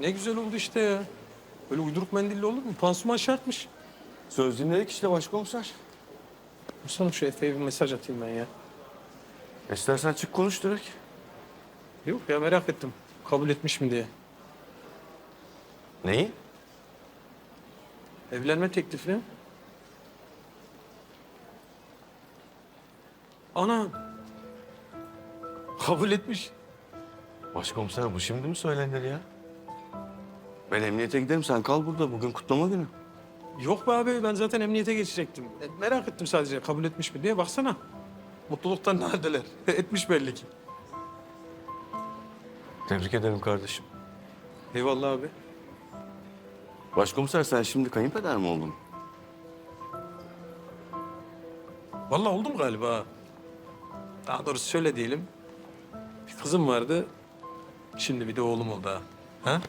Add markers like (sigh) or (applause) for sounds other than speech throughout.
Ne güzel oldu işte ya. Böyle uyduruk mendille olur mu? Pansuman şartmış. Söz dinledik işte başkomiser. Mustafa şu Efe'ye bir mesaj atayım ben ya. İstersen çık konuş direkt. Yok ya merak ettim. Kabul etmiş mi diye. Neyi? Evlenme teklifini. Ana. Kabul etmiş. Başkomiser bu şimdi mi söylenir ya? Ben emniyete giderim sen kal burada. Bugün kutlama günü. Yok be abi ben zaten emniyete geçecektim. E, merak ettim sadece kabul etmiş mi diye. Baksana. Mutluluktan neredeler? (laughs) etmiş belli ki. Tebrik ederim kardeşim. Eyvallah abi. Başkomiser sen şimdi kayınpeder mi oldun? Vallahi oldum galiba. Daha doğrusu şöyle diyelim. Bir kızım vardı. Şimdi bir de oğlum oldu ha. Ha?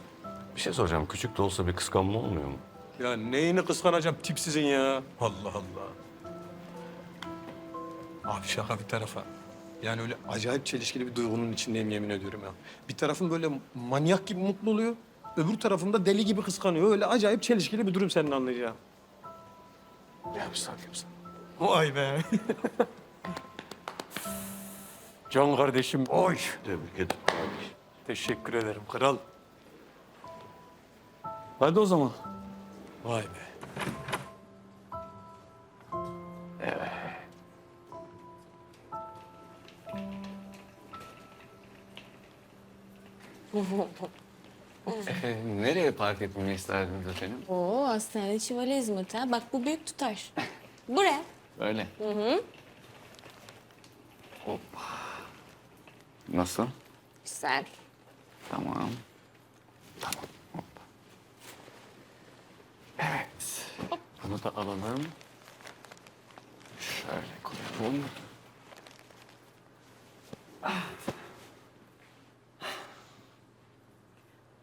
Bir şey soracağım. Küçük de olsa bir kıskanma olmuyor mu? Ya neyini kıskanacağım tipsizin ya. Allah Allah. Abi şaka bir tarafa. Yani öyle acayip çelişkili bir duygunun içindeyim yemin ediyorum ya. Bir tarafım böyle manyak gibi mutlu oluyor. Öbür tarafım da deli gibi kıskanıyor. Öyle acayip çelişkili bir durum senin anlayacağın. Yapsan yapsan. Vay be. Can kardeşim. Oy. Tebrik ederim. Teşekkür ederim kral. Hadi o zaman. Vay be. (laughs) Nereye park etmemi isterdiniz efendim? Oo hastane çivali hizmeti ha. Bak bu büyük tutar. (laughs) Buraya. Öyle. Hı hı. Hoppa. Nasıl? Güzel. Tamam. Evet. Bunu da alalım. Şöyle koyalım.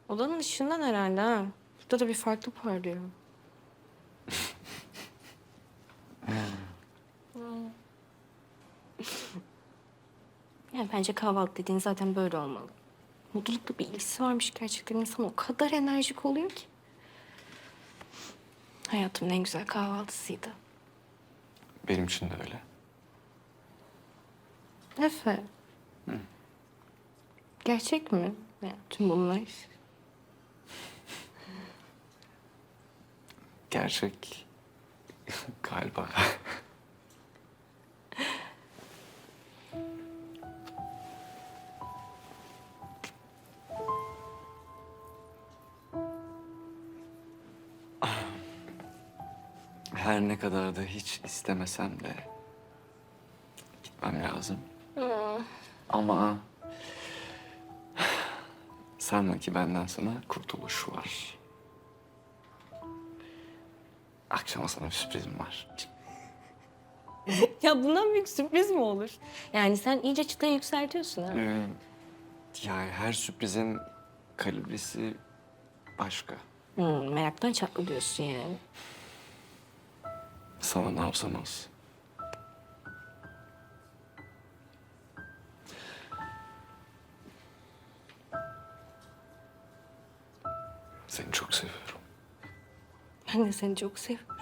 Odanın ışığından herhalde ha. Burada da bir farklı parlıyor. (laughs) yani bence kahvaltı dediğin zaten böyle olmalı. Mutlulukla bir ilgisi varmış gerçekten. İnsan o kadar enerjik oluyor ki. Hayatımın en güzel kahvaltısıydı. Benim için de öyle. Efe. Gerçek mi? Yani tüm bunlar. Gerçek (laughs) galiba. Da hiç istemesem de gitmem lazım. Ama sanma ki benden sana kurtuluş var. Akşama sana bir sürprizim var. Ya bundan büyük sürpriz mi olur? Yani sen iyice çıtayı yükseltiyorsun ha. Ee, yani her sürprizin kalibresi başka. Hmm, meraktan çatlıyorsun yani. Sana ne yapsam az. Seni çok seviyorum. Ben de seni çok seviyorum.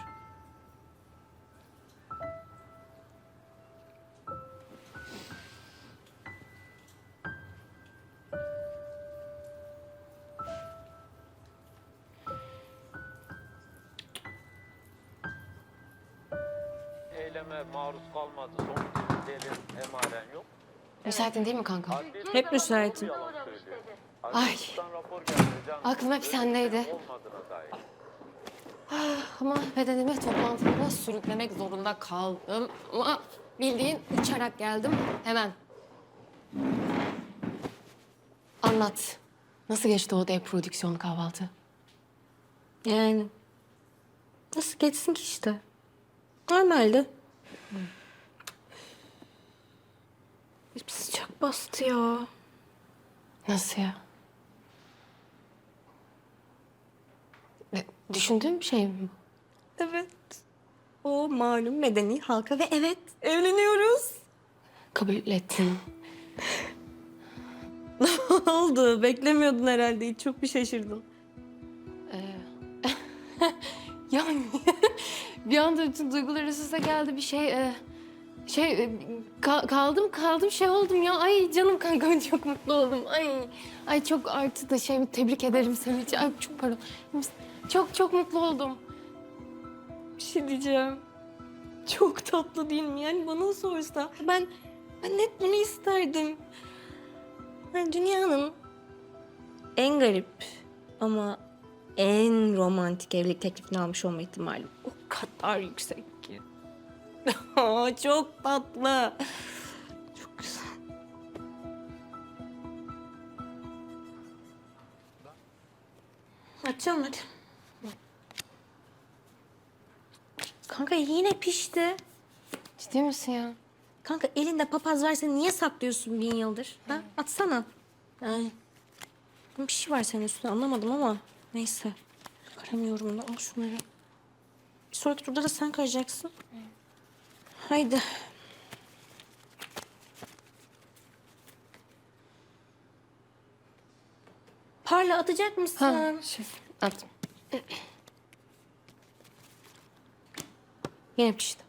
Müsaitin değil mi kanka? Hep müsaitim. Ay aklım hep sendeydi. dair. Ama bedenimi toplantılara sürüklemek zorunda kaldım. Ama bildiğin uçarak geldim hemen. Anlat. Nasıl geçti o dev prodüksiyon kahvaltı? Yani nasıl geçsin ki işte. Normalde. Bastı ya. Nasıl ya? Ne, Düşündüğüm bir şey mi? Evet. O malum medeni halka ve evet evleniyoruz. Kabul ettin. (laughs) Ne oldu? Beklemiyordun herhalde. Çok bir şaşırdın. (laughs) Ya (laughs) bir anda bütün duygular üst üste geldi bir şey. e, şey e, ka- kaldım kaldım şey oldum ya. Ay canım kankam (laughs) çok mutlu oldum. Ay ay çok artı da şey tebrik ederim seni. Ay çok pardon. Çok çok mutlu oldum. Bir şey diyeceğim. Çok tatlı değil mi? Yani bana sorsa ben ben net bunu isterdim. Yani dünyanın en garip ama en romantik evlilik teklifini almış olma ihtimali o kadar yüksek (laughs) çok tatlı. Çok güzel. Açalım hadi. Kanka yine pişti. Ciddi misin ya? Kanka elinde papaz varsa niye saklıyorsun bin yıldır? Ha? Atsana. Yani bir şey var senin üstünde anlamadım ama neyse. Karamıyorum da al şunları. Bir sonraki turda da sen karacaksın. Haydi. Parla atacak mısın? Ha, şey, attım. Yine pişti.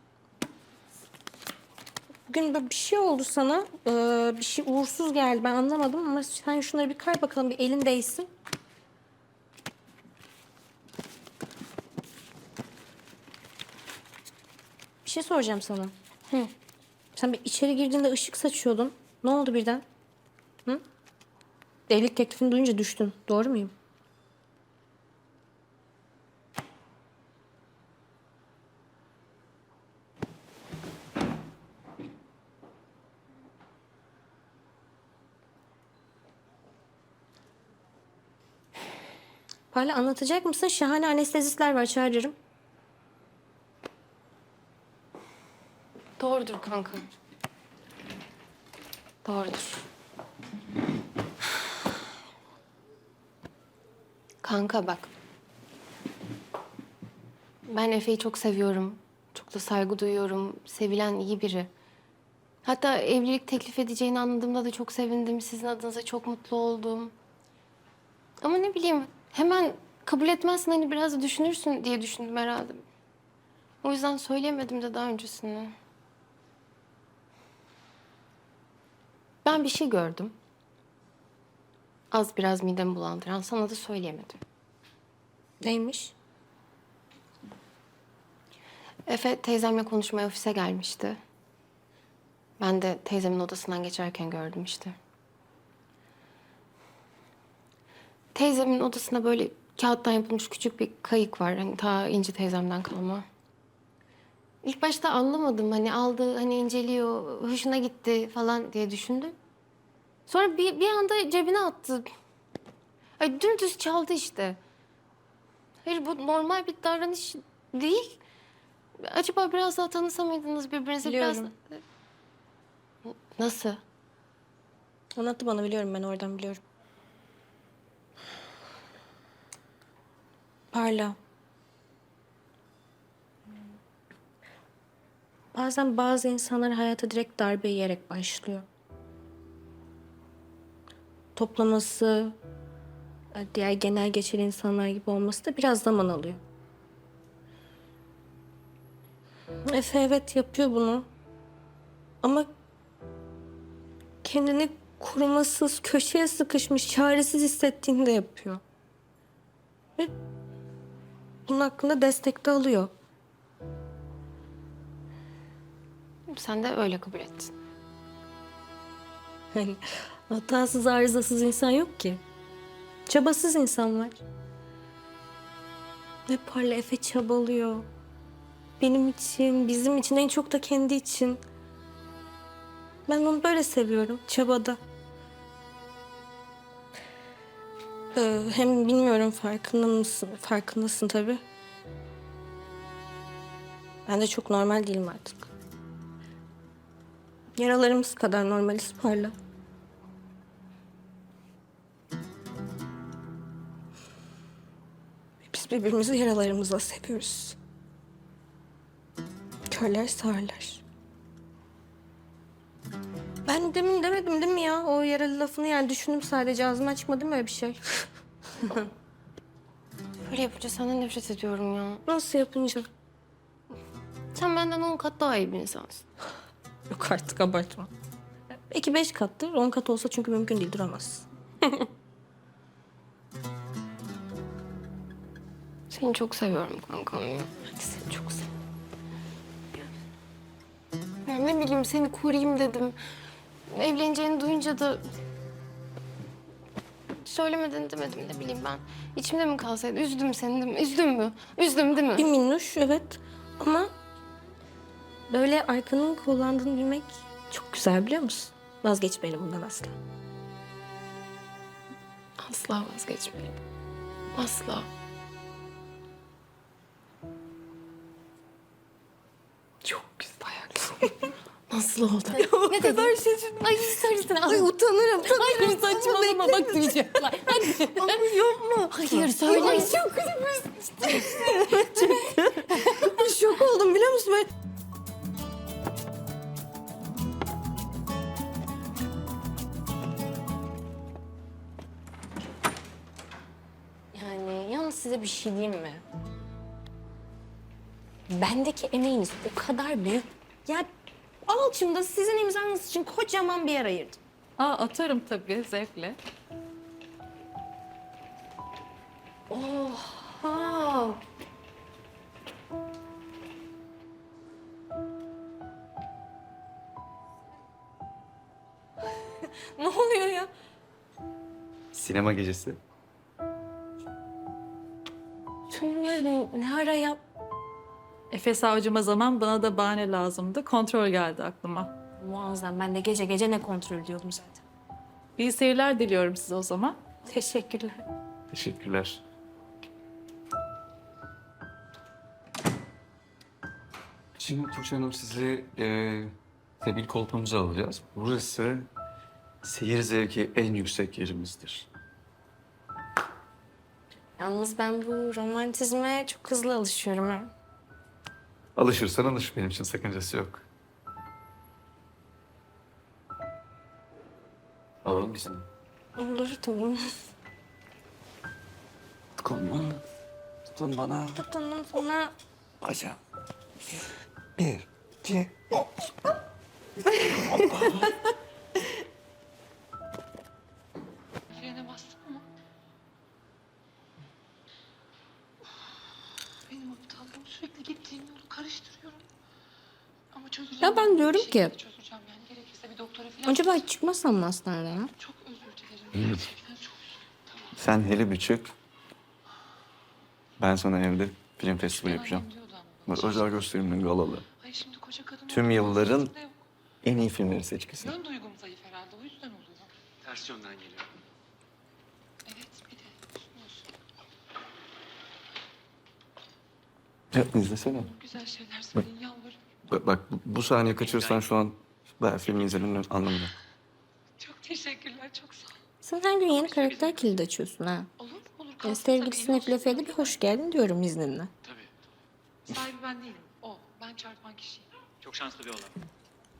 Bugün böyle bir şey oldu sana. Ee, bir şey uğursuz geldi. Ben anlamadım ama sen şunları bir kay bakalım. Bir elin değsin. Bir şey soracağım sana. Hı. Sen bir içeri girdiğinde ışık saçıyordun. Ne oldu birden? Hı? Evlilik teklifini duyunca düştün. Doğru muyum? Hala anlatacak mısın? Şahane anestezistler var çağırırım. Doğrudur kanka. Doğrudur. Kanka bak. Ben Efe'yi çok seviyorum. Çok da saygı duyuyorum. Sevilen iyi biri. Hatta evlilik teklif edeceğini anladığımda da çok sevindim. Sizin adınıza çok mutlu oldum. Ama ne bileyim hemen kabul etmezsin hani biraz düşünürsün diye düşündüm herhalde. O yüzden söyleyemedim de daha öncesini. Ben bir şey gördüm. Az biraz midemi bulandıran sana da söyleyemedim. Neymiş? Efe teyzemle konuşmaya ofise gelmişti. Ben de teyzemin odasından geçerken gördüm işte. Teyzemin odasında böyle kağıttan yapılmış küçük bir kayık var. Hani ta İnci teyzemden kalma. İlk başta anlamadım. Hani aldı, hani inceliyor, hoşuna gitti falan diye düşündüm. Sonra bir, bir anda cebine attı. Ay dümdüz çaldı işte. Hayır bu normal bir davranış değil. Acaba biraz daha tanısa mıydınız birbirinizi biraz... Biliyorum. Nasıl? Anlattı bana biliyorum ben oradan biliyorum. Parla. Bazen bazı insanlar hayata direkt darbe yiyerek başlıyor. Toplaması, diğer genel geçer insanlar gibi olması da biraz zaman alıyor. Efe evet yapıyor bunu. Ama kendini korumasız, köşeye sıkışmış, çaresiz hissettiğinde yapıyor. Ve bunun hakkında destek de alıyor. Sen de öyle kabul ettin. Yani (laughs) hatasız, arızasız insan yok ki. Çabasız insan var. Ve Parla Efe çabalıyor. Benim için, bizim için, en çok da kendi için. Ben onu böyle seviyorum, çabada. Ee, hem bilmiyorum farkında mısın? Farkındasın tabii. Ben de çok normal değilim artık. Yaralarımız kadar normaliz Parla. Biz birbirimizi yaralarımızla seviyoruz. Körler sağırlar. Ben demin demedim değil mi ya? O yaralı lafını yani düşündüm sadece ağzımdan çıkmadı mı öyle bir şey? (laughs) Böyle yapınca senden nefret ediyorum ya. Nasıl yapınca? Sen benden on kat daha iyi bir insansın. Yok artık abartma. Belki beş kattır. On kat olsa çünkü mümkün değil duramaz. (laughs) Seni çok seviyorum kankam ya. Hadi seni çok seviyorum. Ya ne bileyim seni koruyayım dedim. Evleneceğini duyunca da... Söylemedin demedim ne bileyim ben. İçimde mi kalsaydı? Üzdüm seni değil mi? Üzdüm mü? Üzdüm değil Bir mi? minnoş evet. Böyle arkanın kullandığını bilmek çok güzel biliyor musun? Vazgeçmeyelim bundan asla. Asla vazgeçmeyelim. Asla. Çok güzel. Güzel. (laughs) Nasıl oldu? ne dedin? Ay sarışın. Ay utanırım. Hayır saçmalama bak duyacaklar. Hadi. Ama yapma. Hayır söyle. Ay çok Şok size bir şey diyeyim mi? Bendeki emeğiniz o kadar büyük. Ya alçımda sizin imzanız için kocaman bir yer ayırdım. Aa, atarım tabii zevkle. Oha! (laughs) ne oluyor ya? Sinema gecesi. Bunları ne ara yap? Efe savcıma zaman bana da bahane lazımdı. Kontrol geldi aklıma. Muazzam. Ben de gece gece ne kontrol ediyordum zaten. İyi seyirler diliyorum size o zaman. Teşekkürler. Teşekkürler. Şimdi Tuğçe Hanım sizi e, sebil koltuğumuza alacağız. Burası seyir zevki en yüksek yerimizdir. Yalnız ben bu romantizme çok hızlı alışıyorum. ha. Alışırsan alış. Benim için sakıncası yok. Alalım mı seni? Olur tamam. Kolunu tutun bana. Tutunum sana. Bacağım. Bir, iki, Frene diyorum şekilde ki- yani gerekirse bir doktora falan. Acaba hiç çıkmasam mı hastaneden ya? Çok özür dilerim. Çok Sen hele bir çık. Ben sana evde film festivali yapacağım. bana. Böyle özel gösterimli galalı. Ay şimdi koca kadın Tüm yılların-. En iyi filmleri seçkisi. Yön duygum zayıf herhalde o yüzden oluyor. Ters yönden geliyor. Evet bir de düşünüyorsun. Ya izlesene. Güzel şeyler söyleyin yalvarırım. Bak, bak bu- sahneyi kaçırırsan şu an bayağı filmi izlemenin anlamı yok. Çok teşekkürler çok sağ ol. Sen her gün yeni karakter kilidi açıyorsun ha. Olur olur Ya kalsın sevgilisine tabii, iyi Efe'ye olsun. de bir hoş geldin diyorum izninle. Tabii. Sahibi ben değilim. O. Ben çarpan kişiyim. Çok şanslı bir olan.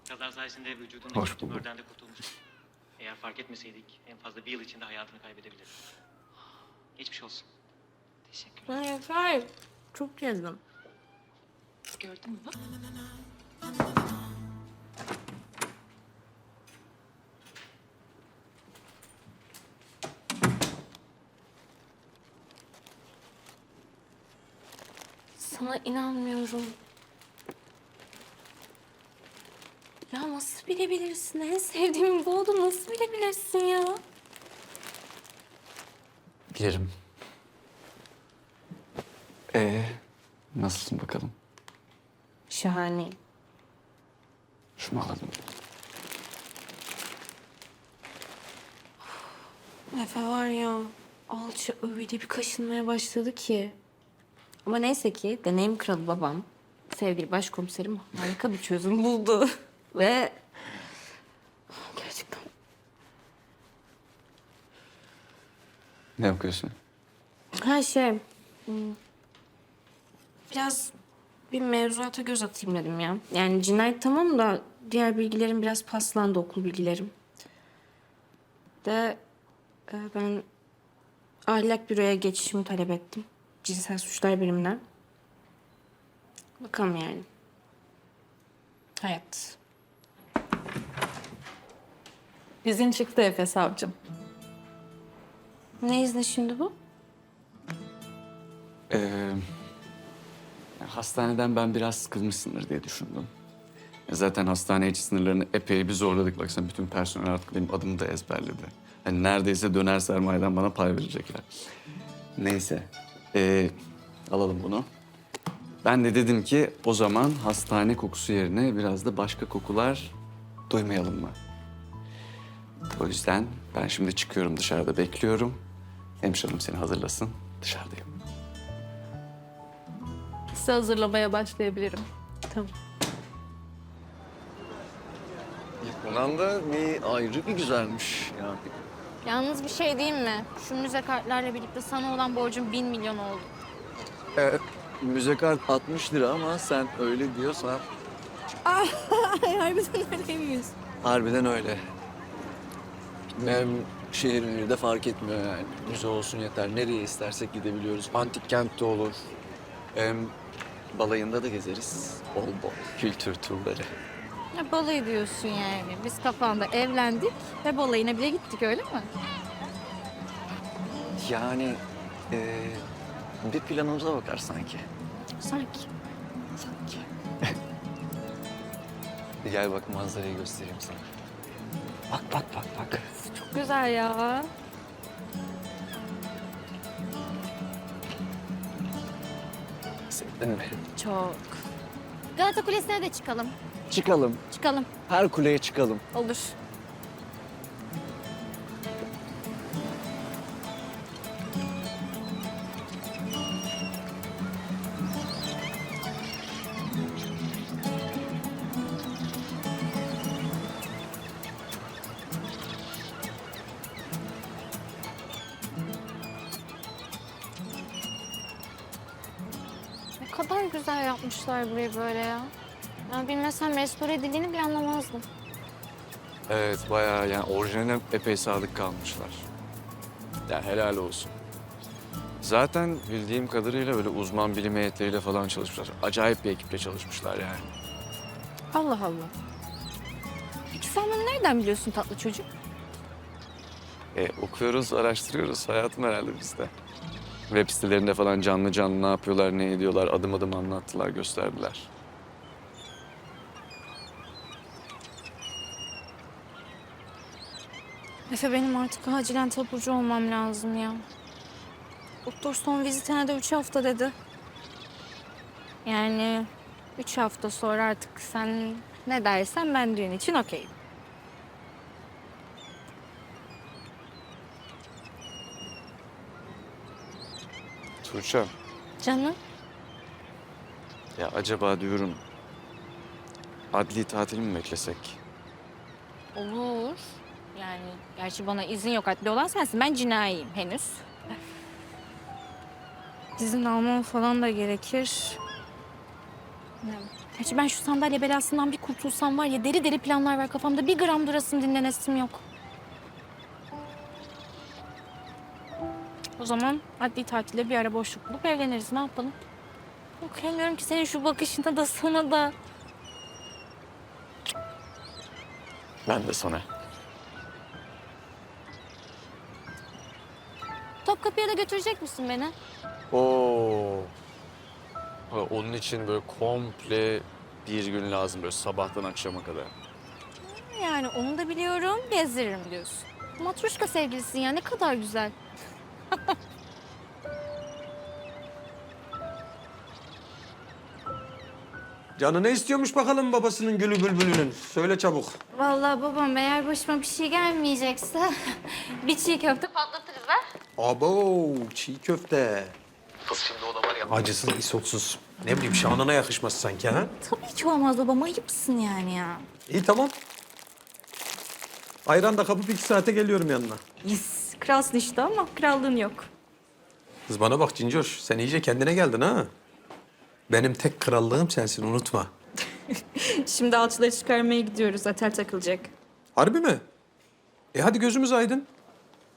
Kaza sayesinde vücudundaki Hoş bulduk. tümörden de kurtulmuş. Eğer fark etmeseydik en fazla bir yıl içinde hayatını kaybedebilirdi. Geçmiş olsun. Teşekkürler. Hayır, hayır. Çok gezdim. Gördün mü? Sana inanmıyorum. Ya nasıl bilebilirsin? En sevdiğim bu oldu. Nasıl bilebilirsin ya? Bilirim. Ee, nasılsın bakalım? Şahane. Şunu alalım. Efe var ya, alçı öyle bir kaşınmaya başladı ki. Ama neyse ki deneyim kralı babam, sevgili başkomiserim harika bir çözüm buldu. (laughs) Ve gerçekten Ne okuyorsun? her şey... hmm, Biraz bir mevzuata göz atayım dedim ya. Yani cinayet tamam da diğer bilgilerim biraz paslandı okul bilgilerim. De e, ben ahlak büroya geçişimi talep ettim. cinsel suçlar birimine. Bakalım yani. Evet. İzin çıktı Efe savcım. Ne izni şimdi bu? Ee, hastaneden ben biraz sıkılmışsındır diye düşündüm. E, Zaten hastane içi sınırlarını epey bir zorladık. Baksana bütün personel artık benim adımı da ezberledi. Hani neredeyse döner sermayeden bana pay verecekler. Neyse. ee, alalım bunu. Ben de dedim ki o zaman hastane kokusu yerine biraz da başka kokular duymayalım mı? O yüzden ben şimdi çıkıyorum dışarıda bekliyorum. Hemşirem seni hazırlasın. Dışarıdayım. Size hazırlamaya başlayabilirim. Tamam. Ulan da bir ayrı bir güzelmiş ya. Yalnız bir şey diyeyim mi? Şu müze kartlarla birlikte sana olan borcum bin milyon oldu. Evet, müze kart 60 lira ama sen öyle diyorsan Harbiden öyle miyiz? harbiden öyle. Hem şehir ünlü de fark etmiyor yani. Müze olsun yeter. Nereye istersek gidebiliyoruz. Antik kentte olur. Hem balayında da gezeriz. Bol bol kültür turları. Ya balayı diyorsun yani. Biz kafanda evlendik ve balayına bile gittik öyle mi? Yani eee, bir planımıza bakar sanki. Sanki. Sanki. (laughs) Gel bak manzarayı göstereyim sana. Bak bak bak bak. Çok güzel ya. Mi? Çok. Galata Kulesi'ne de çıkalım. Çıkalım. Çıkalım. Her kuleye çıkalım. Olur. Burayı böyle ya. Ben bilmesem restore edildiğini bile anlamazdım. Evet bayağı yani orijinaline epey sadık kalmışlar. Yani helal olsun. Zaten bildiğim kadarıyla böyle uzman bilim heyetleriyle falan çalışmışlar. Acayip bir ekiple çalışmışlar yani. Allah Allah. Peki sen bunu nereden biliyorsun tatlı çocuk? E, okuyoruz, araştırıyoruz. Hayatım herhalde bizde. Web sitelerinde falan canlı canlı ne yapıyorlar, ne ediyorlar adım adım anlattılar, gösterdiler. Efe benim artık acilen taburcu olmam lazım ya. Doktor son vizitine de üç hafta dedi. Yani üç hafta sonra artık sen ne dersen ben düğün için okeyim. Tuğçe, Canım. ya acaba diyorum adli tatil mi beklesek? Olur. Yani gerçi bana izin yok adli olan sensin. Ben cinayiyim henüz. İzin almam falan da gerekir. Ne? Gerçi ben şu sandalye belasından bir kurtulsam var ya deri deri planlar var kafamda. Bir gram durasım dinlenesim yok. Zaman adli tatilde bir ara boşluk bulup evleniriz. Ne yapalım? Okuyamıyorum ki senin şu bakışına da sana da. Ben de sana. Topkapı'ya da götürecek misin beni? Oo. Ha, Onun için böyle komple bir gün lazım böyle sabahtan akşama kadar. Yani onu da biliyorum, gezdiririm diyorsun. Matruşka sevgilisin ya, ne kadar güzel. (laughs) Canı ne istiyormuş bakalım babasının gülü bülbülünün? Söyle çabuk. Vallahi babam eğer başıma bir şey gelmeyecekse (laughs) bir çiğ köfte patlatırız ha. Abo çiğ köfte. Kız şimdi o da var ya. Acısız, isotsuz. Ne bileyim şanına yakışmaz sanki ha? Tabii ki olmaz babam, ayıpsın yani ya. İyi tamam. Ayran da kapıp iki saate geliyorum yanına. Yes, kralsın işte ama krallığın yok. Kız bana bak Cincoş, sen iyice kendine geldin ha. Benim tek krallığım sensin, unutma. (laughs) Şimdi alçıları çıkarmaya gidiyoruz. Atel takılacak. Harbi mi? E hadi gözümüz aydın.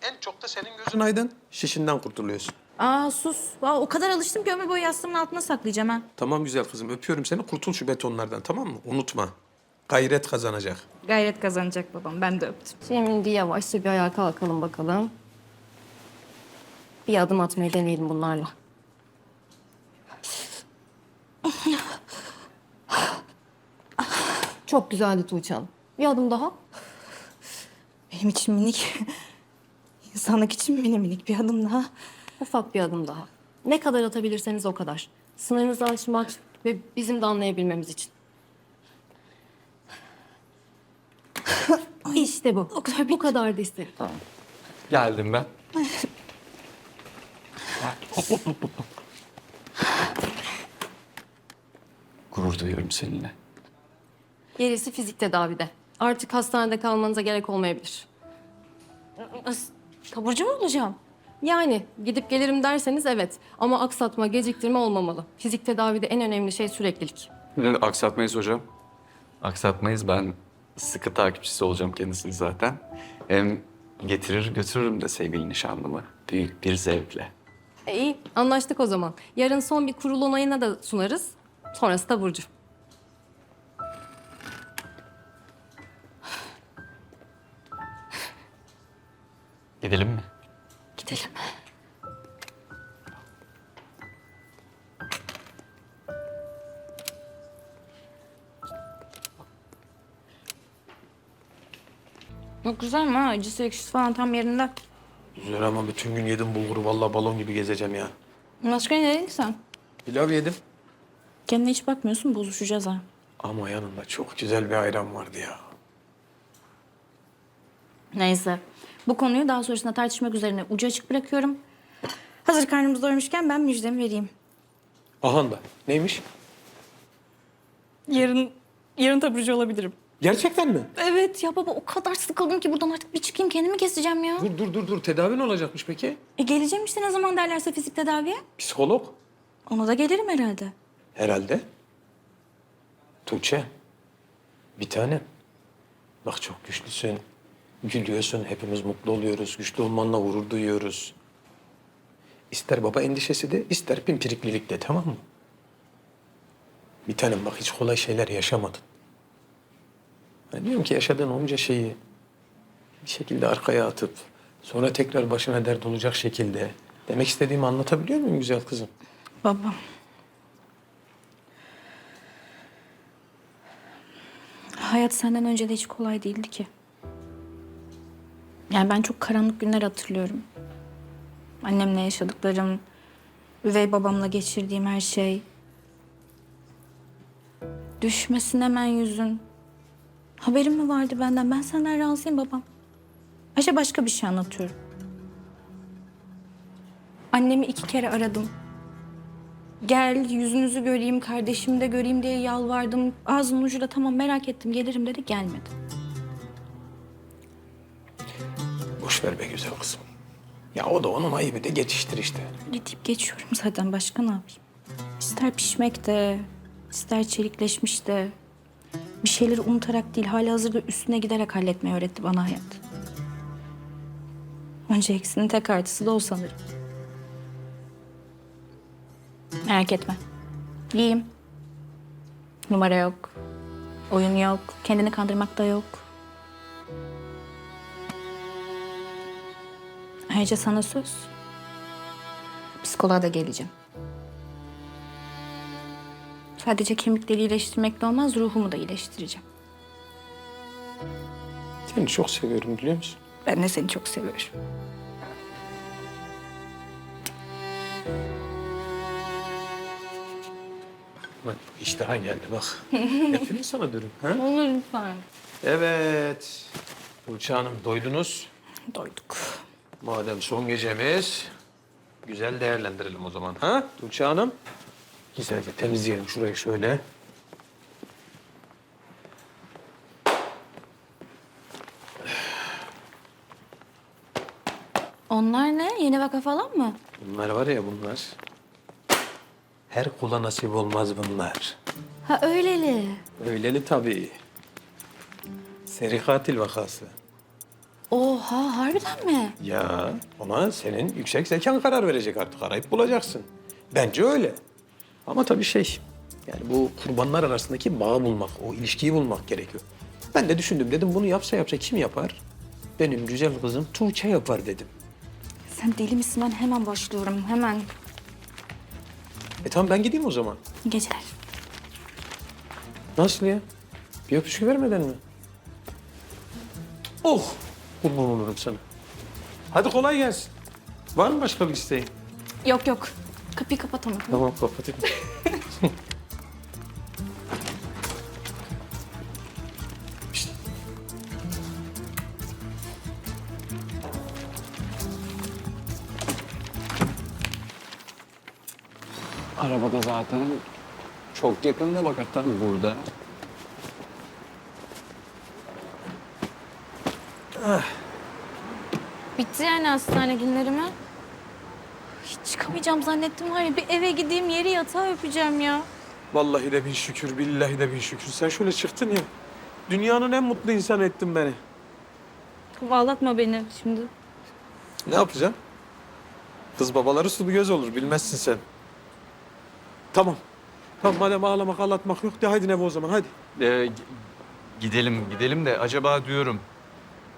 En çok da senin gözün aydın. Şişinden kurtuluyorsun. Aa sus. Aa, o kadar alıştım ki ömür boyu yastığımın altına saklayacağım ha. Tamam güzel kızım öpüyorum seni. Kurtul şu betonlardan tamam mı? Unutma. Gayret kazanacak. Gayret kazanacak babam. Ben de öptüm. Şimdi yavaşça bir ayağa kalkalım bakalım. Bir adım atmayı deneyelim bunlarla. Çok güzeldi Tuğçe Hanım. Bir adım daha. Benim için minik. İnsanlık için mini minik bir adım daha. Ufak bir adım daha. Ne kadar atabilirseniz o kadar. Sınırınızı aşmak ve bizim de anlayabilmemiz için. işte bu. O kadar, bu kadar da istedim. Geldim ben. (laughs) Gurur duyuyorum seninle. Gerisi fizik tedavide. Artık hastanede kalmanıza gerek olmayabilir. Taburcu mu olacağım? Yani gidip gelirim derseniz evet. Ama aksatma, geciktirme olmamalı. Fizik tedavide en önemli şey süreklilik. Aksatmayız hocam. Aksatmayız. Ben sıkı takipçisi olacağım kendisini zaten. Hem getirir götürürüm de sevgili nişanlımı. Büyük bir zevkle. Anlaştık o zaman. Yarın son bir kurul onayına da sunarız. Sonrası da Burcu. Gidelim mi? Gidelim. Yok güzel mi ha? Acısı ekşisi falan tam yerinde. Güzel ama bütün gün yedim bulguru. Vallahi balon gibi gezeceğim ya. Başka ne dedin ki sen? Pilav yedim. Kendine hiç bakmıyorsun bozuşacağız ha. Ama yanında çok güzel bir ayran vardı ya. Neyse. Bu konuyu daha sonrasında tartışmak üzerine ucu açık bırakıyorum. Hazır karnımız doymuşken ben müjdemi vereyim. Ahan da. Neymiş? Yarın, yarın taburcu olabilirim. Gerçekten mi? Evet ya baba o kadar sıkıldım ki buradan artık bir çıkayım kendimi keseceğim ya. Dur dur dur dur. Tedavi ne olacakmış peki? E geleceğim işte ne zaman derlerse fizik tedaviye. Psikolog. Ona da gelirim herhalde. Herhalde. Tuğçe. Bir tane. Bak çok güçlüsün. Gülüyorsun. Hepimiz mutlu oluyoruz. Güçlü olmanla gurur duyuyoruz. İster baba endişesi de, ister pimpiriklilik de tamam mı? Bir tanem bak hiç kolay şeyler yaşamadın. Ben diyorum ki yaşadığın onca şeyi bir şekilde arkaya atıp sonra tekrar başına dert olacak şekilde demek istediğimi anlatabiliyor muyum güzel kızım? Baba. Hayat senden önce de hiç kolay değildi ki. Yani ben çok karanlık günler hatırlıyorum. Annemle yaşadıklarım, üvey babamla geçirdiğim her şey. Düşmesin hemen yüzün. Haberin mi vardı benden? Ben senden razıyım babam. Ayşe başka bir şey anlatıyorum. Annemi iki kere aradım. Gel yüzünüzü göreyim, kardeşimi de göreyim diye yalvardım. Ağzının ucuyla tamam merak ettim gelirim dedi gelmedi. Boş ver be güzel kızım. Ya o da onun ayıbı de geçiştir işte. Öyle deyip geçiyorum zaten başka ne yapayım? İster pişmek de, ister çelikleşmiş de. Bir şeyleri unutarak değil, hali hazırda üstüne giderek halletmeyi öğretti bana hayat. Önce eksinin tek artısı da o sanırım. Merak etme. İyiyim. Numara yok. Oyun yok. Kendini kandırmak da yok. Ayrıca sana söz. Psikoloğa da geleceğim. Sadece kemikleri iyileştirmekle olmaz, ruhumu da iyileştireceğim. Seni çok seviyorum biliyor musun? Ben de seni çok seviyorum. Bak iştaha geldi bak. (laughs) Yapayım sana dürüm. Ha? Olur lütfen. Evet. Burça Hanım doydunuz. Doyduk. Madem son gecemiz güzel değerlendirelim o zaman. Ha Tuğçe Hanım? Güzelce temizleyelim şurayı şöyle. Onlar ne? Yeni vaka falan mı? Bunlar var ya bunlar. Her kula nasip olmaz bunlar. Ha öyleli. Öyleli tabii. Seri katil vakası. Oha harbiden mi? Ya ona senin yüksek zekan karar verecek artık. Arayıp bulacaksın. Bence öyle. Ama tabii şey, yani bu kurbanlar arasındaki bağı bulmak, o ilişkiyi bulmak gerekiyor. Ben de düşündüm dedim bunu yapsa yapsa kim yapar? Benim güzel kızım Tuğçe yapar dedim. Sen deli misin? Ben hemen başlıyorum. Hemen. E tamam ben gideyim o zaman. Geceler. Nasıl ya? Bir öpücük vermeden mi? Oh! Kurban olurum sana. Hadi kolay gelsin. Var mı başka bir isteğin? Yok yok. Kapıyı kapatamam. Tamam kapatayım. (laughs) Arabada zaten çok yakında bak hatta burada. Bitti yani hastane günlerimi. Çıkamayacağım zannettim var ya. Bir eve gideyim yeri yatağa öpeceğim ya. Vallahi de bin şükür, billahi de bin şükür. Sen şöyle çıktın ya. Dünyanın en mutlu insanı ettin beni. Tamam, Ağlatma beni şimdi. Ne yapacağım? Kız babaları sulu göz olur, bilmezsin sen. Tamam. Tamam madem ağlamak, ağlatmak yok de haydi Nevo o zaman hadi. Ee, gidelim gidelim de acaba diyorum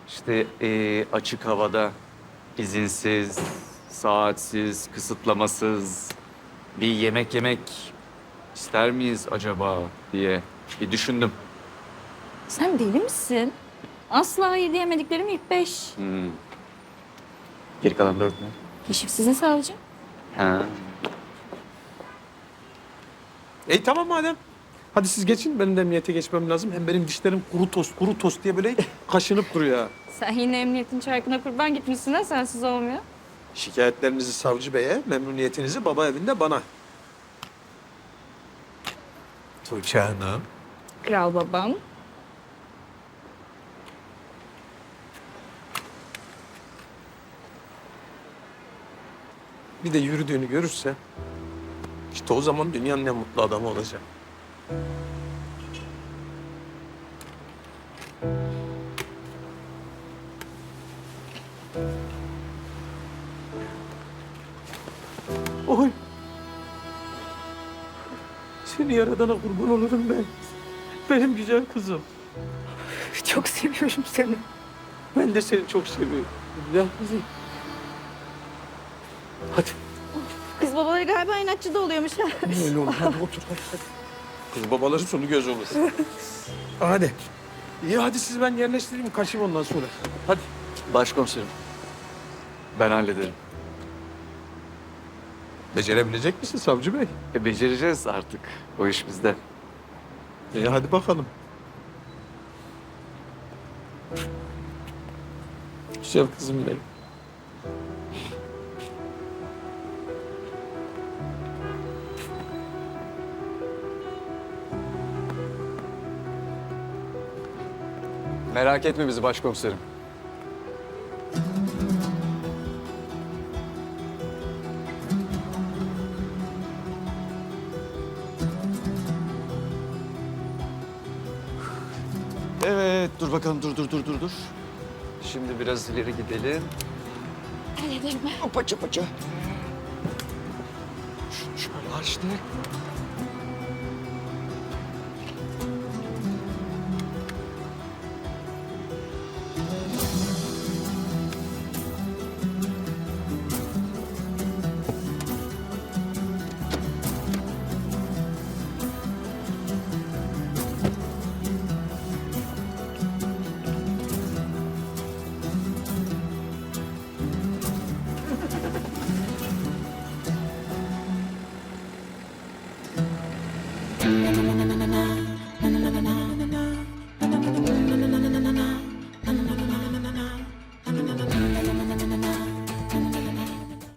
işte ee, açık havada izinsiz, saatsiz, kısıtlamasız bir yemek yemek ister miyiz acaba diye bir düşündüm. Sen deli misin? Asla hayır diyemediklerim ilk beş. Hmm. Geri kalan dört mü? Keşif sizin savcım. Ha. İyi tamam madem. Hadi siz geçin, benim de emniyete geçmem lazım. Hem benim dişlerim kuru tost, kuru tost diye böyle kaşınıp duruyor ha. Sen yine emniyetin çarkına kurban gitmişsin ha sensiz olmuyor. Şikayetlerinizi savcı beye, memnuniyetinizi baba evinde bana. Tuğçe Hanım. Kral babam. Bir de yürüdüğünü görürse... ...işte o zaman dünyanın en mutlu adamı olacak. Oy. Seni yaradana kurban olurum ben. Benim güzel kızım. Çok seviyorum seni. Ben de seni çok seviyorum. Güzel kızım. Hadi. Kız babaları galiba inatçı da oluyormuş ha. Öyle olur. Hadi otur hadi. hadi. Kız babaları sonu göz olur. hadi. İyi hadi siz ben yerleştireyim kaçayım ondan sonra. Hadi. Başkomiserim. Ben hallederim. Becerebilecek misin savcı bey? E, becereceğiz artık. O iş bizde. İyi hadi bakalım. Güzel kızım benim. Merak etme bizi başkomiserim. Evet, dur bakalım, dur, dur, dur, dur, dur. Şimdi biraz ileri gidelim. Halledelim. Paça paça. Şöyle açtık.